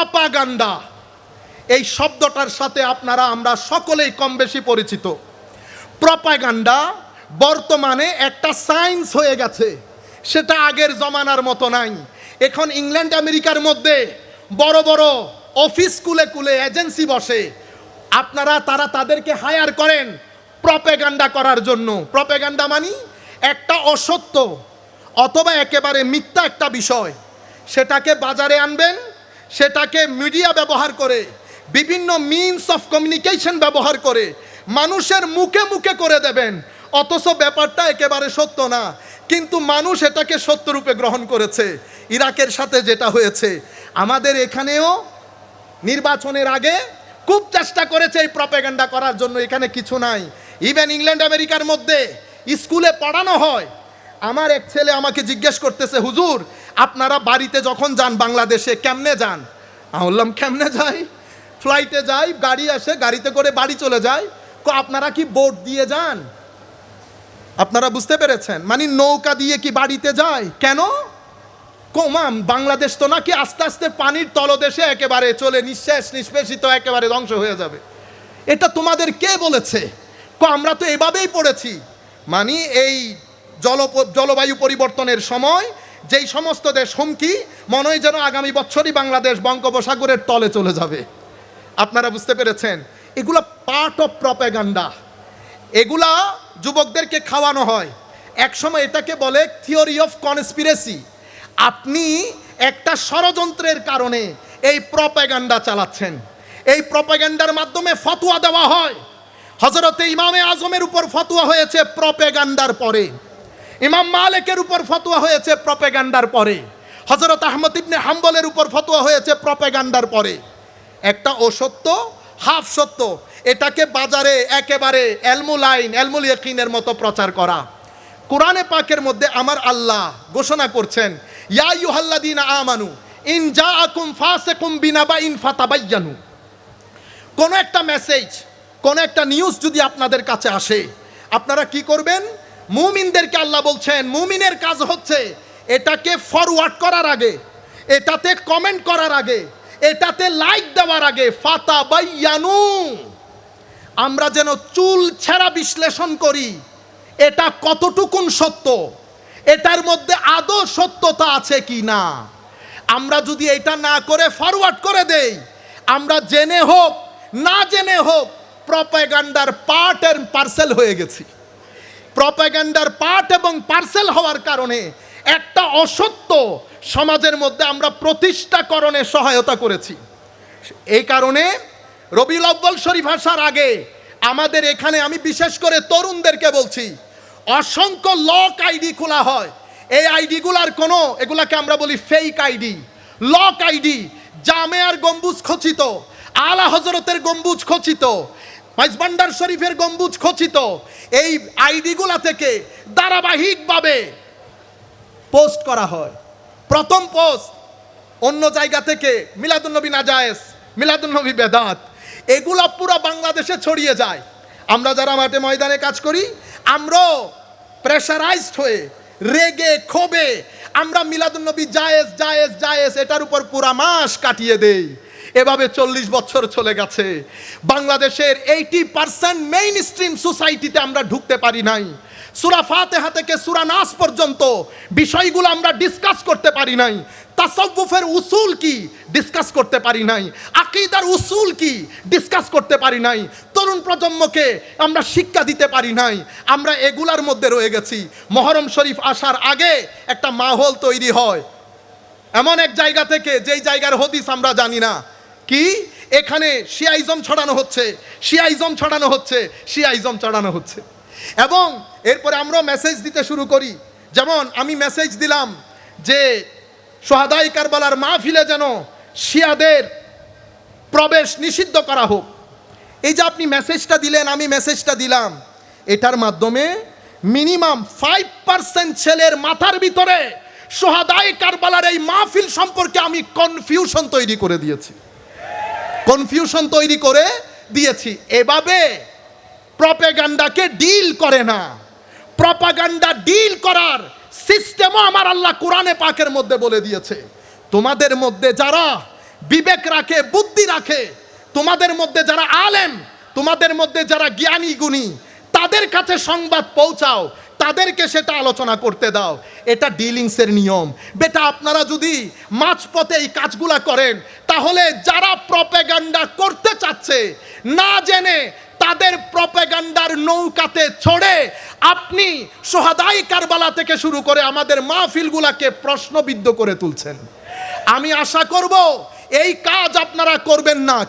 Propaganda. এই শব্দটার সাথে আপনারা, আমরা সকলেই কম বেশি পরিচিত। প্রপাগান্ডা বর্তমানে একটা সায়েন্স হয়ে গেছে। সেটা আগের জমানার মতো নাই। এখন ইংল্যান্ড, আমেরিকার মধ্যে বড় বড় অফিস কুলে কুলে এজেন্সি বসে। আপনারা, তারা তাদেরকে হায়ার করেন প্রপেগান্ডা করার জন্য। প্রপেগান্ডা মানি একটা অসত্য অথবা একেবারে মিথ্যা একটা বিষয়। সেটাকে বাজারে আনবেন সেটাকে মিডিয়া ব্যবহার করে, বিভিন্ন মিনস অফ কমিউনিকেশন ব্যবহার করে, মানুষের মুখে মুখে করে দেবেন। অথচ ব্যাপারটা একেবারে সত্য না। কিন্তু মানুষ এটাকে সত্যরূপে গ্রহণ করেছে। ইরাকের সাথে যেটা হয়েছে, আমাদের এখানেও নির্বাচনের আগে খুব চেষ্টা করেছে এই প্রপেগান্ডা করার জন্য, এখানে কিছু নাই। ইভেন ইংল্যান্ড আমেরিকার মধ্যে স্কুলে পড়ানো হয়। আমার এক ছেলে আমাকে জিজ্ঞেস করতেছে, হুজুর আপনারা বাড়িতে যখন যান বাংলাদেশে, কেমনে যান? বললাম, কেমনে যাই? ফ্লাইটে যাই, গাড়ি আসে, গাড়িতে করে বাড়ি চলে যায় কো, আপনারা কি বোট দিয়ে যান? আপনারা বুঝতে পেরেছেন? মানে নৌকা দিয়ে কি বাড়িতে যায় কেন? কমাম বাংলাদেশ তো নাকি আস্তে আস্তে পানির তলদেশে একেবারে চলে নিঃশ্বাস নিষ্পেষিত, একেবারে ধ্বংস হয়ে যাবে। এটা তোমাদের কে বলেছে? কো, আমরা তো এভাবেই পড়েছি। মানে এই জল জলবায়ু পরিবর্তনের সময় যেই সমস্ত দেশ হুমকি, মনে হয় যেন আগামী বছরই বাংলাদেশ বঙ্গোপসাগরের তলে চলে যাবে। আপনারা বুঝতে পেরেছেন? এগুলো পার্ট অফ প্রপাগান্ডা এগুলা যুবকদেরকে খাওয়ানো হয়। একসময় এটাকে বলে থিওরি অফ কনস্পিরেসি আপনি একটা ষড়যন্ত্রের কারণে এই প্রপাগান্ডা চালাচ্ছেন। এই প্রপাগান্ডার মাধ্যমে ফতোয়া দেওয়া হয়। হজরতে ইমামে আজমের উপর ফতোয়া হয়েছে প্রপেগান্ডার পরে। ইমাম মালিকের উপর ফতোয়া হয়েছে প্রপেগান্ডার পরে। হজরত আহমদ ইবনে হাম্বলের উপর ফতোয়া হয়েছে প্রপেগান্ডার পরে। একটা অসত্য, হাফ সত্য, এটাকে বাজারে একেবারে এলমুল আইন, এলমুল ইয়কিনের মতো প্রচার করা। কোরআনে পাকের মধ্যে আমার আল্লাহ ঘোষণা করছেন, ইয়া ইউহাল্লাদিনা আমানু, ইন জা আকুম ফাসেকুম বিনাবা ইন ফাতাবাইয়ানু। কোনো একটা মেসেজ, কোনো একটা নিউজ যদি আপনাদের কাছে আসে, আপনারা কি করবেন? মুমিনদেরকে আল্লাহ বলছেন, মুমিনের কাজ হচ্ছে এটাকে ফরওয়ার্ড করার আগে, এটাতে কমেন্ট করার আগে, এটাতে লাইক দেওয়ার আগে ফাতা বাইয়ানু আমরা যেন চুল ছেঁড়া বিশ্লেষণ করি, এটা কতটুকুন সত্য? এটার মধ্যে আদৌ সত্যতা আছে কি না? আমরা যদি এটা না করে ফরওয়ার্ড করে দেই, আমরা জেনে হোক, না জেনে হোক প্রপাগান্ডার পার্ট এর পার্সেল হয়ে গেছি। প্রপাগান্ডার পার্ট এবং পার্সেল হওয়ার কারণে একটা অসত্য সমাজের মধ্যে আমরা প্রতিষ্ঠাকরণে সহায়তা করেছি। এই কারণে রবিউল আব্বাল শরীফ আসার আগে আমাদের এখানে আমি বিশেষ করে তরুণদেরকে বলছি, অসংখ্য লক আইডি খোলা হয়। এই আইডিগুলার কোনো, এগুলাকে আমরা বলি ফেক আইডি লক আইডি জামেয়ার গম্বুজ খচিত, আলা হজরতের গম্বুজ খচিত মাইজবান্ডার শরীফের গম্বুজ খচিত। এই আইডিগুলা থেকে ধারাবাহিকভাবে পোস্ট করা হয়। প্রথম পোস্ট অন্য জায়গা থেকে মিলাদুন্নবী নাজায়েজ মিলাদুন্নবী বেদাত। এগুলো পুরো বাংলাদেশে ছড়িয়ে যায়। আমরা যারা মাঠে ময়দানে কাজ করি, আমরাও প্রেশারাইজড হয়ে, রেগে, ক্ষোভে আমরা মিলাদুন্নবী জায়েজ জায়েজ জায়েজ, এটার উপর পুরা মাস কাটিয়ে দেই। এভাবে চল্লিশ বছর চলে গেছে। বাংলাদেশের এইটি পার্সেন্ট মেইন স্ট্রিম সোসাইটিতে আমরা ঢুকতে পারি নাই। সুরা ফাতেহা থেকে সুরা নাস পর্যন্ত বিষয়গুলো আমরা ডিসকাস করতে পারি নাই। তাসাউফের উসুল কি? ডিসকাস করতে পারি নাই। আকিদার উসুল কি? ডিসকাস করতে পারি নাই। তরুণ প্রজন্মকে আমরা শিক্ষা দিতে পারি নাই। আমরা এগুলার মধ্যে রয়ে গেছি। মহরম শরীফ আসার আগে একটা মাহল তৈরি হয়। এমন এক জায়গা থেকে যেই জায়গার হদিস আমরা জানি না। কি? এখানে শিয়াইজম ছড়ানো হচ্ছে। শিয়াইজম ছড়ানো হচ্ছে। শিয়াইজম ছড়ানো হচ্ছে। এবং এরপরে আমরা মেসেজ দিতে শুরু করি। যেমন আমি মেসেজ দিলাম যে সোহাদাই কারবালার মাহফিলে যেন শিয়াদের প্রবেশ নিষিদ্ধ করা হোক। এই যে আপনি মেসেজটা দিলেন, আমি মেসেজটা দিলাম। এটার মাধ্যমে মিনিমাম ফাইভ পার্সেন্ট ছেলের মাথার ভিতরে সোহাদাই কারবালার এই মাহফিল সম্পর্কে আমি কনফিউশন তৈরি করে দিয়েছি। কনফিউশন তৈরি করে দিয়েছি। এভাবে প্রপেগান্ডাকে ডিল করে না। প্রপাগান্ডা ডিল করার সিস্টেমও আমার আল্লাহ কোরআনে পাকের মধ্যে বলে দিয়েছে। তোমাদের মধ্যে যারা বিবেক রাখে, বুদ্ধি রাখে, তোমাদের মধ্যে যারা আলেম, তোমাদের মধ্যে যারা জ্ঞানী গুণী, তাদের কাছে সংবাদ পৌঁছাও। তাদেরকে সেটা আলোচনা করতে দাও। এটা ডিলিংসের নিয়ম। বেটা, আপনারা যদি মাঝপথে এই কাজগুলা করেন, তাহলে যারা প্রপেগান্ডা করতে চাচ্ছে, না জেনে তাদের প্রপেগান্ডার নৌকাতে ছড়ে আপনি সোহাদাই কারবালা থেকে শুরু করে আমাদের মাহফিলগুলাকে প্রশ্নবিদ্ধ করে তুলছেন। আমি আশা করব, এই কাজ আপনারা করবেন না।